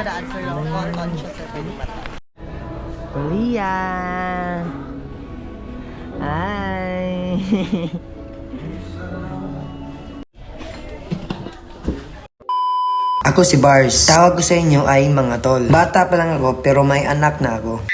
siya daan sir, yung cotton siya sir, pwede pa. Kuya! Hi! Ako si Bars. Tawag ko sa inyo ay mga tol. Bata pa lang ako pero may anak na ako.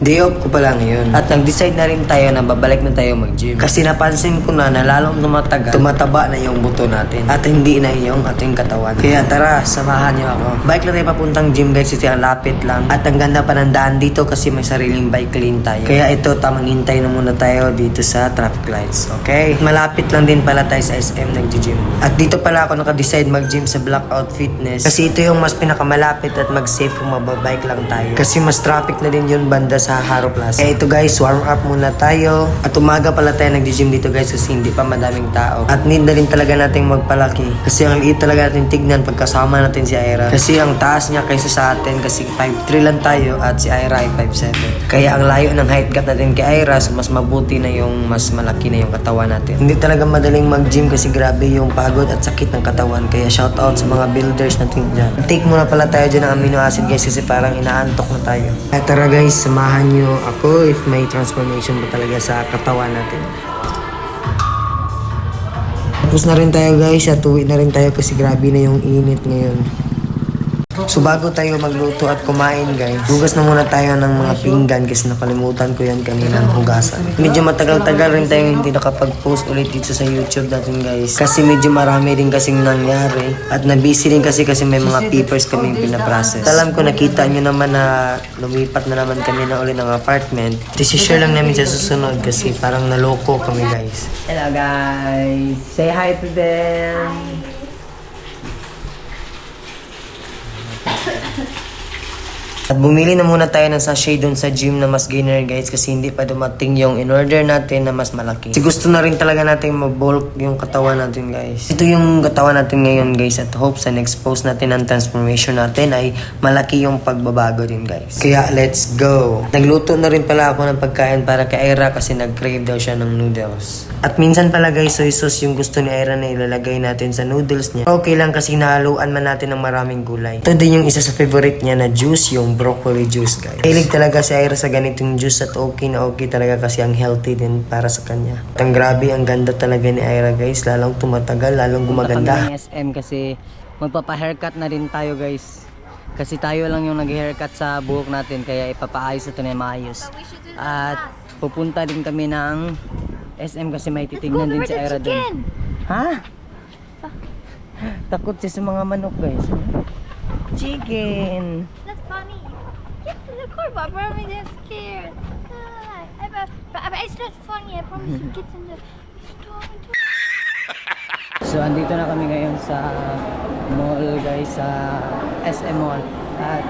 Day off ko pala ngayon. At nag-decide na rin tayo na babalik na tayo mag-gym. Kasi napansin ko na na lalong tumatagal, tumataba na yung buto natin. At hindi na yung ating katawan. Kaya tara, samahan niyo ako. Bike lang tayo papuntang gym guys kasi ang lapit lang. At ang ganda pa ng daan dito kasi may sariling bike lane tayo. Kaya ito, tamang hintay na muna tayo dito sa traffic lights. Okay? Malapit lang din pala tayo sa SM nag-gym. At dito pala ako naka-decide mag-gym sa Blackout Fitness. Kasi ito yung mas pinakamalapit at mag-safe kung mababike lang tayo. Kasi mas traffic na din yun banda sa Haro Plaza. Kaya ito guys, warm up muna tayo. At umaga pala tayo nag-gym dito guys kasi hindi pa madaming tao. At need na rin talaga nating magpalaki. Kasi ang liit talaga natin tignan pagkasama natin si Ira. Kasi ang taas niya kaysa sa atin kasi 5'3 lang tayo at si Ira ay 5'7. Kaya ang layo ng height gap natin kay Ira so mas mabuti na yung mas malaki na yung katawan natin. Hindi talaga madaling mag-gym kasi grabe yung pagod at sakit ng katawan. Kaya shout out sa mga builders natin dyan. Take muna pala tayo dyan ng amino acid guys kasi parang inaantok na tayo. At tara guys, samahan nyo ako if may transformation ba talaga sa katawan natin. Tapos na rin tayo guys at uwi na rin tayo kasi grabe na yung init ngayon. So bago tayo magluto at kumain guys, hugas na muna tayo ng mga pinggan kasi nakalimutan ko yan kanina ng hugasan. Medyo matagal-tagal rin tayo hindi nakapag-post ulit dito sa YouTube natin guys. Kasi medyo marami din kasing nangyari at nabusy din kasi kasi may mga papers kami pinaprocess. Alam ko nakita nyo naman na lumipat na naman kami na ulit ng apartment. Isi-share lang namin sa susunod kasi parang naloko kami guys. Hello guys! Say hi to them! At bumili na muna tayo ng sachet doon sa gym na mas gainer guys kasi hindi pa dumating yung in-order natin na mas malaki. Kasi gusto na rin talaga natin mabulk yung katawan natin guys. Ito yung katawan natin ngayon guys at hope sa next post natin ang transformation natin ay malaki yung pagbabago din guys. Kaya let's go! Nagluto na rin pala ako ng pagkain para kay Ira kasi nag-crave daw siya ng noodles. At minsan pala guys soy sauce yung gusto ni Ira na ilalagay natin sa noodles niya. Okay lang kasi nahaluan man natin ng maraming gulay. Ito din yung isa sa favorite niya na juice, yung broccoli juice guys. Hilig talaga si Ira sa ganitong juice at okay na okay talaga kasi ang healthy din para sa kanya. At ang grabe, ang ganda talaga ni Ira guys. Lalong tumatagal, lalong gumaganda. Punta kami ng SM kasi magpapa-haircut na rin tayo guys. Kasi tayo lang yung nag-haircut sa buhok natin kaya ipapaayos ito na maayos. At pupunta din kami ng SM kasi may titignan din si Ira doon. Ha? Takot siya sa mga manok guys. Chicken. The car, but I'm really scared. It's not funny. I promise you. Get in the store. So andito na kami ngayon sa mall guys sa SM Mall at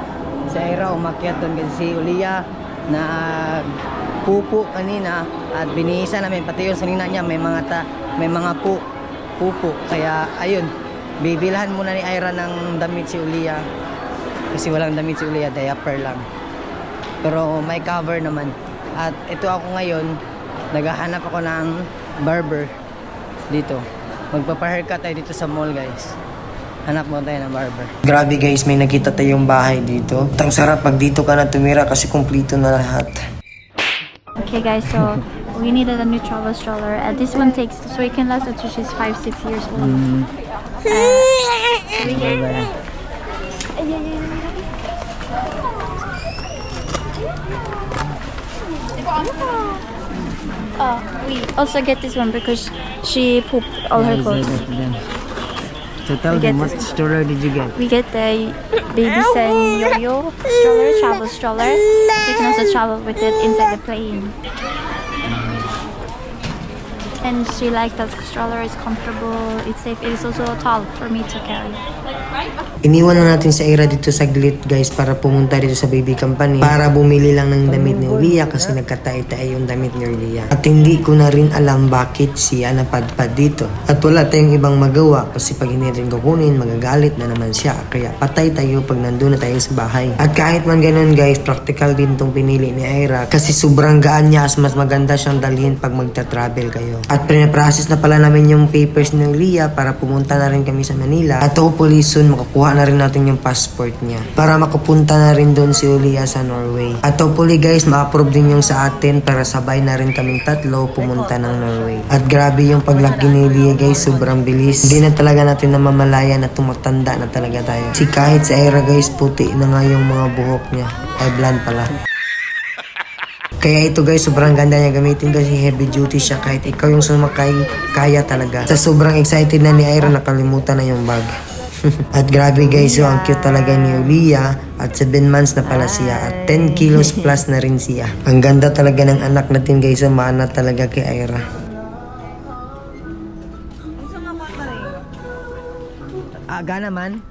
si Ira umakyat doon kasi si Ulia nagpupo kanina at binihisa namin pati yung sanina niya may mga ta, may mga pu pupo kaya ayun bibilhan muna ni Ira ng damit si Ulia kasi walang damit si Ulia diaper lang pero may cover naman at ito ako ngayon naghahanap ako ng barber dito magpapa-haircut tayo dito sa mall guys hanap mo tayo ng barber Grabe guys, may nakita tayong bahay dito. Ang sarap pag dito ka na tumira kasi kumplito na lahat. Okay, guys. So we needed a new travel stroller, and this one takes so it can last until she's five, six years old. Mm, So Oh, we also get this one because she pooped all her clothes. nice to them. So tell We them what stroller did you get? We get the baby Sen yo-yo stroller, travel stroller. So you can also travel with it inside the plane. And she likes that stroller is comfortable, it's safe, it is also tall for me to carry. Iniwan na natin sa Ira dito saglit guys para pumunta dito sa baby company para bumili lang ng damit ni Ulia kasi nagkatay-tay yung damit ni Ulia. At hindi ko na rin alam bakit siya napadpad dito. At wala tayong ibang magawa kasi pag hindi rin kukunin magagalit na naman siya. Kaya patay tayo pag nandun na tayo sa bahay. At kahit man ganun guys, practical din tong pinili ni Ira kasi sobrang gaan niya as mas maganda siyang dalhin pag magta-travel kayo. At pinaprocess na pala namin yung papers ni Ulia para pumunta na rin kami sa Manila. At hopefully soon soon makakuha na rin natin yung passport niya para makapunta na rin doon si Ulia sa Norway. At hopefully guys, ma-approve din yung sa atin para sabay na rin kaming tatlo pumunta ng Norway. At grabe yung paglaki ni Ulia guys, sobrang bilis. Hindi na talaga natin namamalaya na tumatanda na talaga tayo. Si kahit sa era guys, puti na nga yung mga buhok niya. Ay, blonde pala. Kaya ito guys, sobrang ganda niya gamitin kasi heavy duty siya kahit ikaw yung sumakay, kaya talaga. Sa sobrang excited na ni Ira, nakalimutan na yung bag. at grabe guys, so ang cute talaga ni Ulia at 7 months na pala siya at 10 kilos plus na rin siya. Ang ganda talaga ng anak natin guys, so maana talaga kay Ira. Aga naman.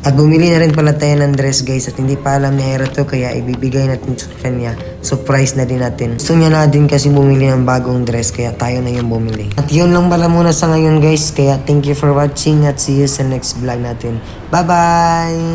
At bumili na rin pala tayo ng dress guys at hindi pa alam ni Ira to kaya ibibigay natin sa kanya. Surprise na din natin. Gusto niya na din kasi bumili ng bagong dress kaya tayo na yung bumili. At yun lang pala muna sa ngayon guys kaya thank you for watching at see you sa next vlog natin. Bye bye!